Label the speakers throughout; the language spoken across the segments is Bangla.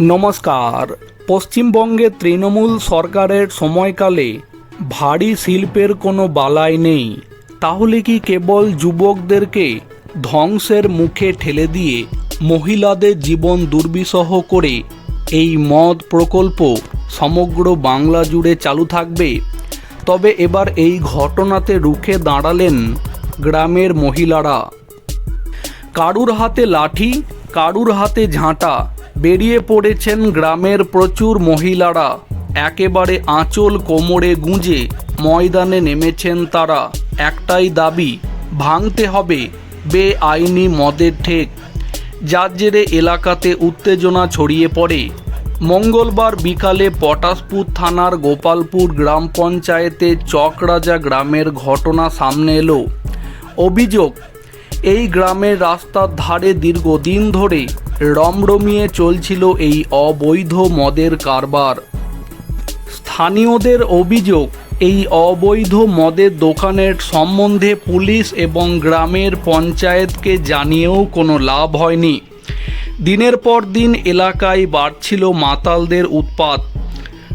Speaker 1: নমস্কার। পশ্চিমবঙ্গে তৃণমূল সরকারের সময়কালে ভারী শিল্পের কোনো বালাই নেই। তাহলে কি কেবল যুবকদেরকে ধ্বংসের মুখে ঠেলে দিয়ে মহিলাদের জীবন দুর্বিষহ করে এই মদ প্রকল্প সমগ্র বাংলা জুড়ে চালু থাকবে? তবে এবার এই ঘটনাতে রুখে দাঁড়ালেন গ্রামের মহিলারা। কারুর হাতে লাঠি, কারুর হাতে ঝাঁটা বেরিয়ে পড়েছেন গ্রামের প্রচুর মহিলারা। একেবারে আঁচল কোমরে গুঁজে ময়দানে নেমেছেন তারা। একটাই দাবি, ভাঙতে হবে বেআইনি মদের ঠেক। যার জেরে এলাকাতে উত্তেজনা ছড়িয়ে পড়ে। মঙ্গলবার বিকালে পটাশপুর থানার গোপালপুর গ্রাম পঞ্চায়েতের চকরাজা গ্রামের ঘটনা সামনে এলো। অভিযোগ, এই গ্রামের রাস্তার ধারে দীর্ঘদিন ধরে রমরমিয়ে চলছিল এই অবৈধ মদের কারবার। স্থানীয়দের অভিযোগ, এই অবৈধ মদের দোকানের সম্বন্ধে পুলিশ এবং গ্রামের পঞ্চায়েতকে জানিয়েও কোনো লাভ হয়নি। দিনের পর দিন এলাকায় বাড়ছিল মাতালদের উৎপাত।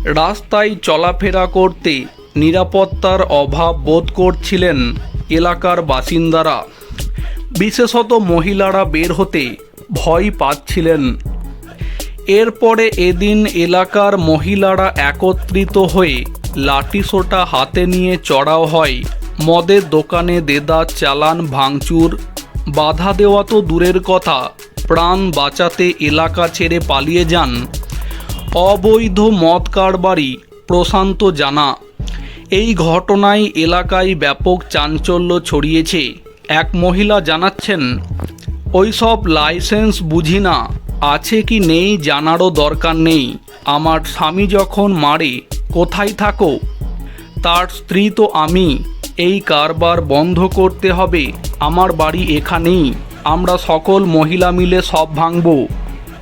Speaker 1: রাস্তায় চলাফেরা করতে নিরাপত্তার অভাব বোধ করছিলেন এলাকার বাসিন্দারা। বিশেষত মহিলারা বের হতে ভয় পাচ্ছিলেন। এরপরে এদিন এলাকার মহিলারা একত্রিত হয়ে লাঠিসোটা হাতে নিয়ে চড়াও হয়। মদের দোকানে দেদার চালান, ভাঙচুর, বাধা দেওয়া তো দূরের কথা। প্রাণ বাঁচাতে এলাকা ছেড়ে পালিয়ে যান। অবৈধ মদ কারবারি, প্রশান্ত জানা। এই ঘটনায় এলাকায় ব্যাপক চাঞ্চল্য ছড়িয়েছে। এক মহিলা জানাচ্ছেন ওইসব লাইসেন্স বুঝি না। আছে কি নেই জানারও দরকার নেই। আমার স্বামী যখন মারে, কোথায় থাকো? তার স্ত্রী তো আমি। এই কারবার বন্ধ করতে হবে। আমার বাড়ি এখানেই। আমরা সকল মহিলা মিলে সব ভাঙবো।